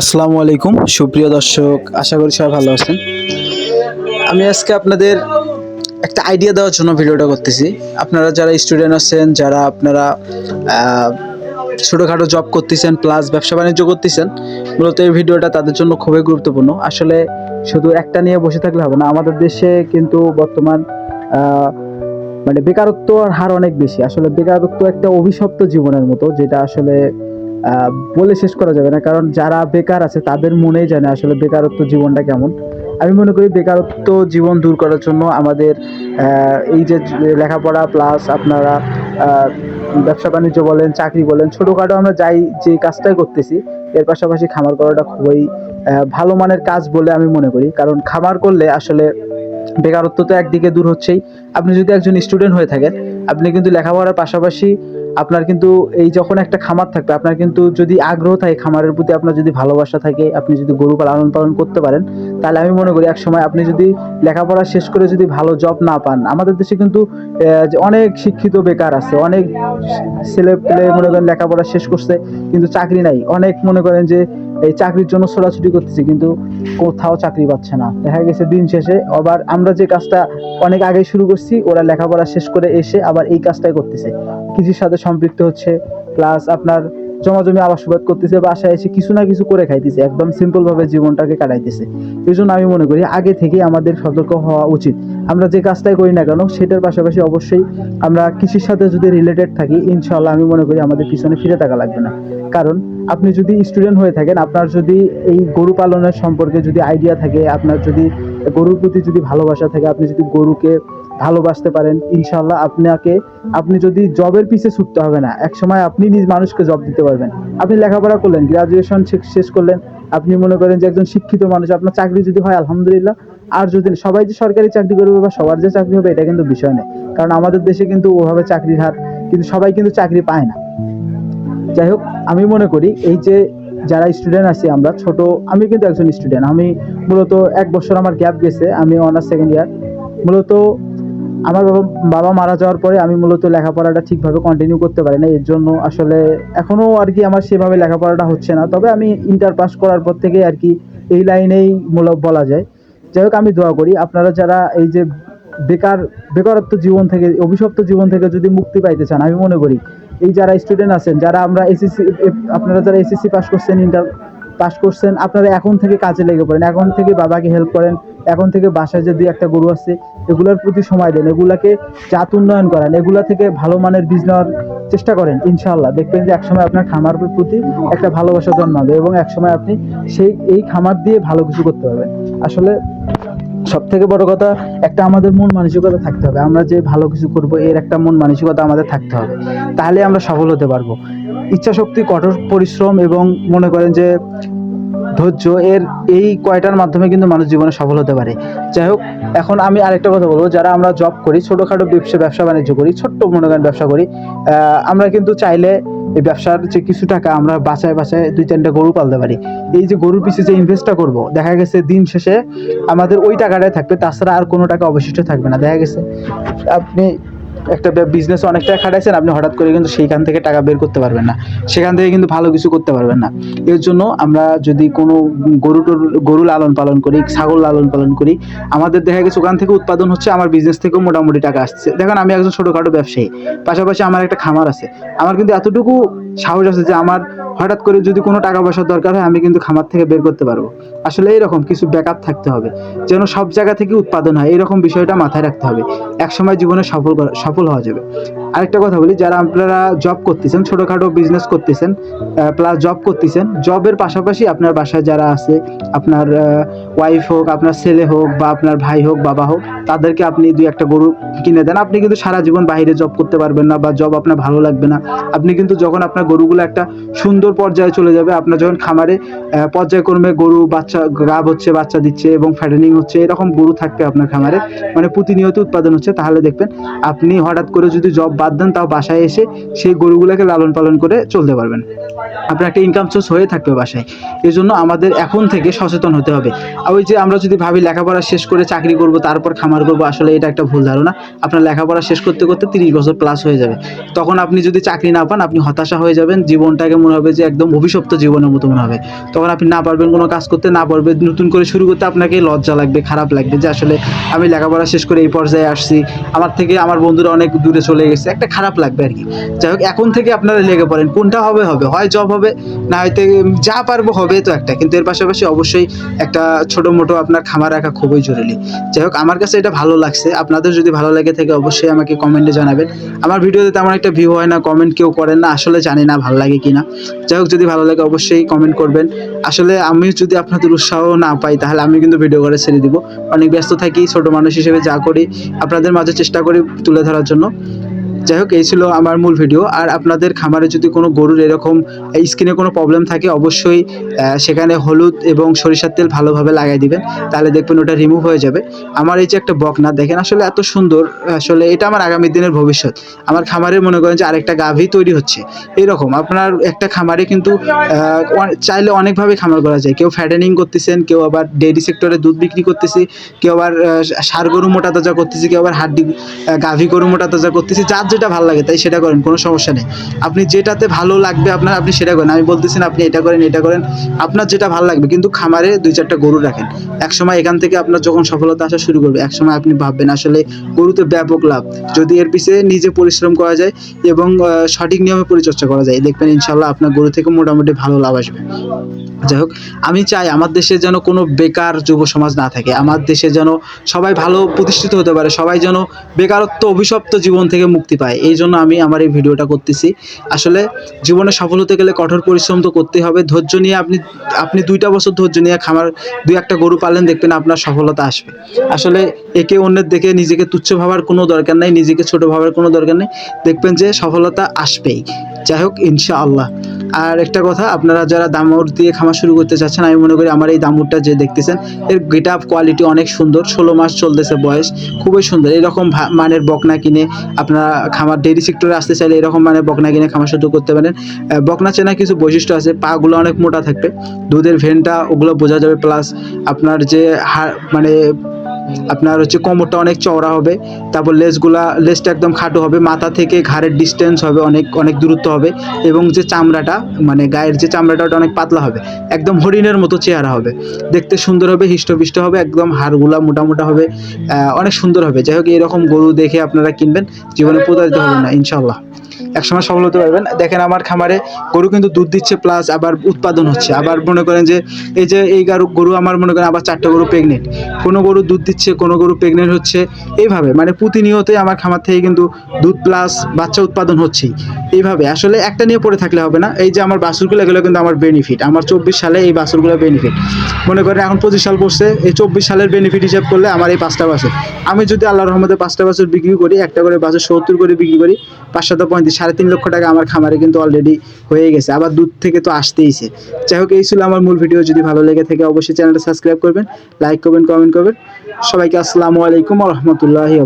আসসালামু আলাইকুম। সুপ্রিয় দর্শক, আশা করি সবাই ভালো আছেন। আমি আজকে আপনাদের একটা আইডিয়া দেওয়ার জন্য ভিডিওটা করতেছি। আপনারা যারা স্টুডেন্ট আছেন, যারা আপনারা ছোটোখাটো জব করতেছেন প্লাস ব্যবসা বাণিজ্য করতেছেন, মূলত এই ভিডিওটা তাদের জন্য খুবই গুরুত্বপূর্ণ। আসলে শুধু একটা নিয়ে বসে থাকলে হবে না, আমাদের দেশে কিন্তু বর্তমান মানে বেকারত্বর হার অনেক বেশি। আসলে বেকারত্ব একটা অভিশপ্ত জীবনের মতো, যেটা আসলে বলে শেষ করা যাবে না। কারণ যারা বেকার আছে, তাদের মনেই জানে আসলে বেকারত্ব জীবনটা কেমন। আমি মনে করি বেকারত্ব জীবন দূর করার জন্য আমাদের এই যে লেখাপড়া প্লাস আপনারা ব্যবসা বাণিজ্য বলেন, চাকরি বলেন, ছোটোখাটো আমরা যাই যে কাজটাই করতেছি, এর পাশাপাশি খামার করাটা খুবই ভালো মানের কাজ বলে আমি মনে করি। কারণ খামার করলে আসলে বেকারত্ব তো একদিকে দূর হচ্ছেই। আপনি যদি একজন স্টুডেন্ট হয়ে থাকেন, আপনি কিন্তু লেখাপড়ার পাশাপাশি আপনার কিন্তু এই যখন একটা খামার থাকবে, আপনার কিন্তু যদি আগ্রহ থাকে খামারের প্রতি, আপনার যদি ভালোবাসা থাকে, আপনি যদি গরু লালন পালন করতে পারেন, তাহলে আমি মনে করি এক সময় আপনি যদি লেখাপড়া শেষ করে যদি ভালো জব না পান, আমাদের দেশে কিন্তু অনেক শিক্ষিত বেকার আছে, অনেক ছেলে পেলে মনে করেন লেখাপড়া শেষ করছে, কিন্তু চাকরি নাই। অনেক মনে করেন যে এই চাকরির জন্য ছোটাছুটি করতেছি, কিন্তু কোথাও চাকরি পাচ্ছে না। দেখা গেছে দিন শেষে আবার আমরা যে কাজটা অনেক আগে শুরু করছি, ওরা লেখাপড়া শেষ করে এসে আবার এই কাজটাই করতেছে। কৃষির সাথে সম্পৃক্ত হচ্ছে প্লাস আপনার জমা জমি আবাসবাদ করতেছে, বাসায় এসে কিছু না কিছু করে খাইতেছে, একদম সিম্পল ভাবে জীবনটাকে কাটাইতেছে। এই জন্য আমি মনে করি আগে থেকে আমাদের সতর্ক হওয়া উচিত। আমরা যে কাজটাই করি না কেন, সেটার পাশাপাশি অবশ্যই আমরা কৃষির সাথে যদি রিলেটেড থাকি ইনশাল্লাহ আমি মনে করি আমাদের পিছনে ফিরে থাকা লাগবে না। কারণ আপনি যদি স্টুডেন্ট হয়ে থাকেন, আপনার যদি এই গরু পালনের সম্পর্কে যদি আইডিয়া থাকে, আপনার যদি গরুর প্রতি যদি ভালোবাসা থাকে, আপনি যদি গরুকে ভালোবাসতে পারেন ইনশাল্লাহ আপনাকে, আপনি যদি জবের পিছে ছুটতে হবে না এক সময় আপনি নিজ মানুষকে জব দিতে পারবেন। আপনি লেখাপড়া করলেন গ্রাজুয়েশন শেষ করলেন, আপনি মনে করেন যে একজন শিক্ষিত মানুষ, আপনার চাকরি যদি হয়, আলহামদুলিল্লাহ, আর যদি সবাই যে সরকারি চাকরি করবে বা সবার যে চাকরি হবে, এটা কিন্তু বিষয় নেই কারণ আমাদের দেশে কিন্তু ওভাবে চাকরির হার, কিন্তু সবাই কিন্তু চাকরি পায় না। যাই হোক, আমি মনে করি এই যে যারা স্টুডেন্ট আছি আমরা, ছোট, আমি কিন্তু একজন স্টুডেন্ট আমি মূলত এক বছর আমার গ্যাপ গেছে, আমি অনার্স সেকেন্ড ইয়ার মূলত আমার বাবা বাবা মারা যাওয়ার পরে আমি মূলত লেখাপড়াটা ঠিকভাবে কন্টিনিউ করতে পারি না এর জন্য আসলে এখনও আর কি আমার সেভাবে লেখাপড়াটা হচ্ছে না। তবে আমি ইন্টার পাস করার পর থেকে আর কি এই লাইনেই মূলক বলা যায়। যাই হোক, আমি দোয়া করি আপনারা যারা এই যে বেকার, বেকারত্ব জীবন থেকে, অভিশপ্ত জীবন থেকে যদি মুক্তি পাইতে চান, আমি মনে করি এই যারা স্টুডেন্ট আছেন, যারা আমরা এসএসসি আপনারা যারা এসএসসি পাস করছেন ইন্টার পাস করছেন, আপনারা এখন থেকে কাজে লেগে পড়েন। এখন থেকে বাবাকে হেল্প করেন। এখন থেকে বাসায় যদি একটা গরু আছে এগুলোর প্রতি সময় দেন, এগুলাকে জাত উন্নয়ন করেন, এগুলা থেকে ভালো মানের বীজ নেওয়ার চেষ্টা করেন, ইনশাআল্লাহ। দেখবেন যে একসময় আপনার খামার প্রতি একটা ভালোবাসা জন্মাবে এবং একসময় আপনি সেই, এই খামার দিয়ে ভালো কিছু করতে পারবেন। আসলে সব থেকে বড় কথা, একটা আমাদের মন মানসিকতা থাকতে হবে। আমরা যে ভালো কিছু করব, এর একটা মন মানসিকতা আমাদের থাকতে হবে। তাহলে আমরা সফল হতে পারব। ইচ্ছা শক্তি কঠোর পরিশ্রম এবং মনে করেন যে ধৈর্য এর এই কয়টার মাধ্যমে কিন্তু মানুষ জীবনে সফল হতে পারে। যাই হোক, এখন আমি আরেকটা কথা বলব, যারা আমরা জব করি, ছোটোখাটো ব্যবসা ব্যবসা বাণিজ্য করি, ছোট্ট মনে করেন ব্যবসা করি আমরা কিন্তু চাইলে এই ব্যবসার যে কিছু টাকা আমরা বাঁচায় বাঁচায় দুই তিনটা গরু পালতে পারি। এই যে গরুর পিছিয়ে যে ইনভেস্টটা করব, দেখা গেছে দিন শেষে আমাদের ওই টাকাটাই থাকবে, তাছাড়া আর কোনো টাকা অবশিষ্ট থাকবে না, দেখা গেছে। আপনি একটা বিজনেস অনেক টাকা খাটাইছেন, আপনি হঠাৎ করে কিন্তু সেইখান থেকে টাকা বের করতে পারবেন না। সেখান থেকে কিন্তু ভালো কিছু করতে পারবেন না। এর জন্য আমরা যদি কোনো গরু গরু লালন পালন করি, ছাগল লালন পালন করি, আমাদের দেখা গেছে ওখান থেকে উৎপাদন হচ্ছে, আমার বিজনেস থেকেও মোটামুটি টাকা আসছে। দেখেন, আমি একজন ছোটোখাটো ব্যবসায়ী, পাশাপাশি আমার একটা খামার আছে। আমার কিন্তু এতটুকু সাহস আছে যে আমার হঠাৎ করে যদি কোনো টাকা পয়সার দরকার হয়, আমি কিন্তু খামার থেকে বের করতে পারব। আসলে এইরকম কিছু ব্যাকআপ থাকতে হবে, যেন সব জায়গা থেকে উৎপাদন হয়। এরকম বিষয়টা মাথায় রাখতে হবে। একসময় জীবনে সফল সফল হওয়া যাবে। আরেকটা কথা বলি, যারা আপনারা জব করতেছেন, ছোটোখাটো বিজনেস করতেছেন প্লাস জব করতেছেন জবের পাশাপাশি আপনার বাসায় যারা আছে, আপনার ওয়াইফ হোক, আপনার ছেলে হোক বা আপনার ভাই হোক, বাবা হোক, তাদেরকে আপনি দুই একটা গরু কিনে দেন। আপনি কিন্তু সারা জীবন বাইরে জব করতে পারবেন না বা জব আপনার ভালো লাগবে না। আপনি কিন্তু যখন আপনার গরুগুলো একটা সুন্দর পর্যায়ে চলে যাবে, আপনার যখন খামারে পর্যায়ক্রমে গরু, বাচ্চা, গাব হচ্ছে, বাচ্চা দিচ্ছে এবং ফ্যাটেনিং হচ্ছে, এরকম গরু থাকবে আপনার খামারে মানে প্রতিনিয়ত উৎপাদন হচ্ছে, তাহলে দেখবেন আপনি হঠাৎ করে যদি জব বাদ দেন, তাও বাসায় এসে সেই গরুগুলোকে লালন পালন করে চলতে পারবেন। আপনার একটা ইনকাম সোর্স হয়ে থাকবে বাসায়। এই জন্য আমাদের এখন থেকে সচেতন হতে হবে। আর ওই যে আমরা যদি ভাবি লেখাপড়া শেষ করে চাকরি করব, তারপর খামার করব, আসলে এটা একটা ভুল ধারণা। আপনার লেখাপড়া শেষ করতে করতে তিরিশ বছর প্লাস হয়ে যাবে। তখন আপনি যদি চাকরি না পান, আপনি হতাশা হয়ে যাবেন। জীবনটাকে মনে হবে যে একদম অভিশপ্ত জীবনের মতো মনে হবে। তখন আপনি না পারবেন কোনো কাজ করতে, না পারবেন নতুন করে শুরু করতে, আপনাকে লজ্জা লাগবে, খারাপ লাগবে যে আসলে আমি লেখাপড়া শেষ করে এই পর্যায়ে আসছি। আমার থেকে আমার বন্ধুরা অনেক দূরে চলে গেছে। একটা খারাপ লাগবে আর কি। যাই হোক, এখন থেকে আপনারা লেগে পড়েন, কোনটা হবে হবে। হয় জব হবে, না হয়তো যা পারব হবে তো একটা। কিন্তু এর পাশাপাশি অবশ্যই একটা ছোটো মোটো আপনার খামার রাখা খুবই জরুরি। যাই হোক, আমার কাছে এটা ভালো লাগছে। আপনাদের যদি ভালো লাগে থাকে, অবশ্যই আমাকে কমেন্টে জানাবেন। আমার ভিডিওতে তেমন একটা ভিউ হয় না কমেন্ট কেউ করেন না, আসলে জানি না ভালো লাগে কি না যাই হোক, যদি ভালো লাগে, অবশ্যই কমেন্ট করবেন। আসলে আমি যদি আপনাদের উৎসাহ না পাই, তাহলে আমি কিন্তু ভিডিও করে ছেড়ে দিব। অনেক ব্যস্ত থাকি, ছোট মানুষ হিসেবে যা করি, আপনাদের মাঝে চেষ্টা করি তুলে ধরার জন্য। যাই হোক এই ছিল আমার মূল ভিডিও আর আপনাদের খামারে যদি কোনো গরুর এরকম স্কিনে কোনো প্রবলেম থাকে, অবশ্যই সেখানে হলুদ এবং সরিষার তেল ভালোভাবে লাগাই দিবেন। তাহলে দেখবেন ওটা রিমুভ হয়ে যাবে। আমার এই যে একটা বকনা, দেখেন আসলে এত সুন্দর, আসলে এটা আমার আগামী দিনের ভবিষ্যৎ। আমার খামারে মনে করেন যে আরেকটা গাভী তৈরি হচ্ছে। এরকম, আপনার একটা খামারে কিন্তু চাইলে অনেকভাবে খামার করা যায়। কেউ ফ্যাটেনিং করতেছেন, কেউ আবার ডেয়ারি সেক্টরে দুধ বিক্রি করতেছে, কেউ আবার সার গরু মোটা তাজা করতেছে, কেউ আবার হাড্ডি গাভী গরু মোটা তাজা করতেছে। যার যেটা ভালো লাগে তাই সেটা করেন, কোনো সমস্যা নেই। আপনি যেটাতে ভালো লাগবে আপনার, আপনি সেটা করেন। আমি বলতেছি আপনি এটা করেন এটা করেন। আপনার যেটা ভালো লাগবে, কিন্তু খামারে দুই চারটা গরু রাখেন। এক সময় এখান থেকে আপনার যখন সফলতা আসা শুরু করবে এক সময় আপনি ভাববেন আসলে গরুতে ব্যাপক লাভ। যদি এর পিছনে নিজে পরিশ্রম করা যায় এবং সঠিক নিয়মে পরিচর্যা করা যায়, দেখবেন ইনশাল্লাহ আপনার গরু থেকে মোটামুটি ভালো লাভ আসবে। যাই হোক, আমি চাই আমার দেশে যেন কোনো বেকার যুব সমাজ না থাকে। আমার দেশে যেন সবাই ভালো প্রতিষ্ঠিত হতে পারে, সবাই যেন বেকারত্ব অভিশপ্ত জীবন থেকে মুক্তি পায়। এই জন্য আমি আমার এই ভিডিওটা করতেছি। আসলে জীবনে সফল হতে গেলে কঠোর পরিশ্রম তো করতেই হবে। ধৈর্য নিয়ে আপনি আপনি দুইটা বছর ধৈর্য নিয়ে খামার, দুই একটা গরু পালেন দেখবেন আপনার সফলতা আসবে। আসলে একে অন্যের দেখে নিজেকে তুচ্ছ ভাবার কোনো দরকার নেই, নিজেকে ছোট ভাবার কোনো দরকার নেই। দেখবেন যে সফলতা আসবেই। যাই হোক, ইনশাআল্লাহ। আর একটা কথা, আপনারা যারা দামুর দিয়ে খামার শুরু করতে চাচ্ছেন, আমি মনে করি আমার এই দামুরটা যে দেখতেছেন, এর গেট আপ কোয়ালিটি অনেক সুন্দর, ষোলো মাস চলতেছে বয়স, খুবই সুন্দর। এরকম মানের বকনা কিনে আপনারা খামার ডেইরি সেক্টরে আসতে চাইলে এরকম মানের বকনা কিনে খামার শুরু করতে পারেন। বকনা চেনা কিছু বৈশিষ্ট্য আছে, পাগুলো অনেক মোটা থাকবে, দুধের ভেনটা ওগুলো বোঝা যাবে প্লাস আপনার যে হাড় মানে আপনার হচ্ছে কোমরটা অনেক চওড়া হবে, তারপর লেসগুলা লেসটা একদম খাটো হবে, মাথা থেকে ঘাড়ের ডিস্টেন্স হবে অনেক অনেক দূরত্ব হবে এবং যে চামড়াটা মানে গায়ের যে চামড়াটা ওটা অনেক পাতলা হবে, একদম হরিণের মতো চেহারা হবে, দেখতে সুন্দর হবে, হিষ্টপিষ্ট হবে, একদম হাড়গুলা মোটা মোটা হবে অনেক সুন্দর হবে, যাই হোক এরকম গরু দেখে আপনারা কিনবেন, জীবনে প্রতারিত হবেন না ইনশাল্লাহ একসময় সফল হতে পারবেন। দেখেন আমার খামারে গরু কিন্তু দুধ দিচ্ছে প্লাস আবার উৎপাদন হচ্ছে। আবার মনে করেন যে এই যে এই গরু গরু আমার মনে করেন আবার চারটা গরু প্রেগনেন্ট কোনো গরু দুধ দিচ্ছে, কোনো গরু প্রেগনেন্ট হচ্ছে, এইভাবে। মানে প্রতিনিয়তই আমার খামার থেকে কিন্তু দুধ প্লাস বাচ্চা উৎপাদন হচ্ছেই। এইভাবে। আসলে একটা নিয়ে পড়ে থাকলে হবে না। এই যে আমার বাছুরগুলো, এগুলো কিন্তু আমার বেনিফিট আমার চব্বিশ সালে এই বাছুরগুলো বেনিফিট মনে করেন এখন পঁচিশ সাল পড়ছে, এই চব্বিশ সালের বেনিফিট হিসাব করলে আমার এই পাঁচটা বাছুর। আমি যদি আল্লাহ রহমতে পাঁচটা বাছুর বিক্রি করি, একটা করে বাছুর সত্তর করে বিক্রি করি, পাঁচশত পঁয়ত্রিশ সাড়ে তিন লক্ষ টাকা আমার খামারে কিন্তু অলরেডি হয়ে গেছে, আবার দুধ থেকে তো আসতেইছে যাই হোক, এই ছিল আমার মূল ভিডিও যদি ভালো লেগে থাকে অবশ্যই চ্যানেলটা সাবস্ক্রাইব করবেন লাইক করবেন কমেন্ট করবেন। সবাইকে আসসালামু আলাইকুম রহমতুল্লাহি